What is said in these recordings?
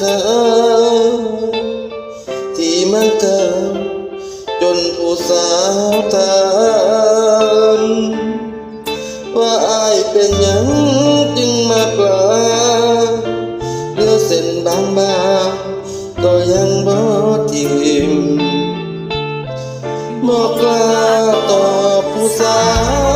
คำที่มันทำจนผู้สาวถามว่าอายเป็นยังจึงมาปล่าเลือเส้นบางบาก็ยังบ่ทิมบอกลาต่อผู้สาว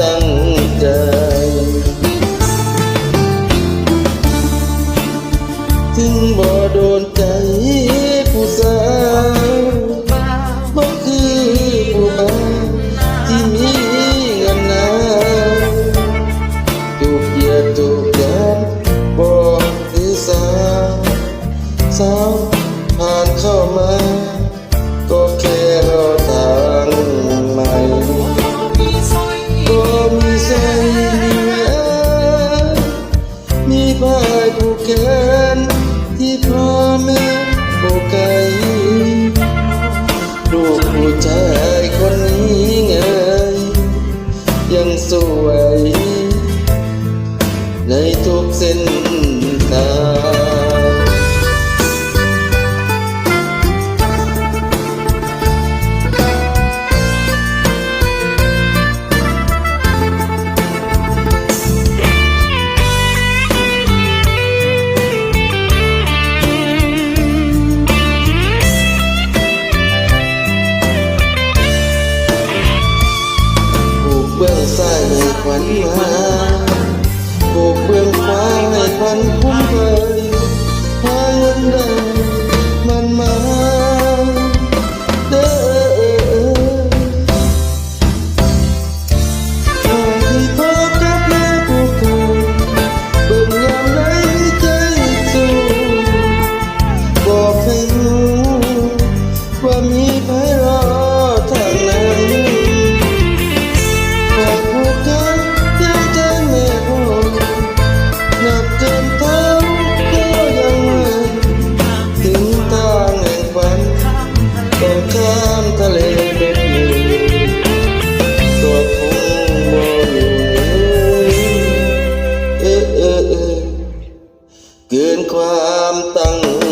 ตั้งใจถึงบ่โดนใจผู้สาวบ่คือผู้บ่าวที่มีเงินนาจูบเยียจูบแกนบ่คือสาวสาวผ่านเข้ามา return. bờ sai về khoắn hoa cuộc phương khóa ngày khoắn cũng thời hoa luôn đồng mặn mà Hãy subscribe cho kênh Ghiền Mì Gõ Để không bỏ lỡ những video hấp dẫn tam tầng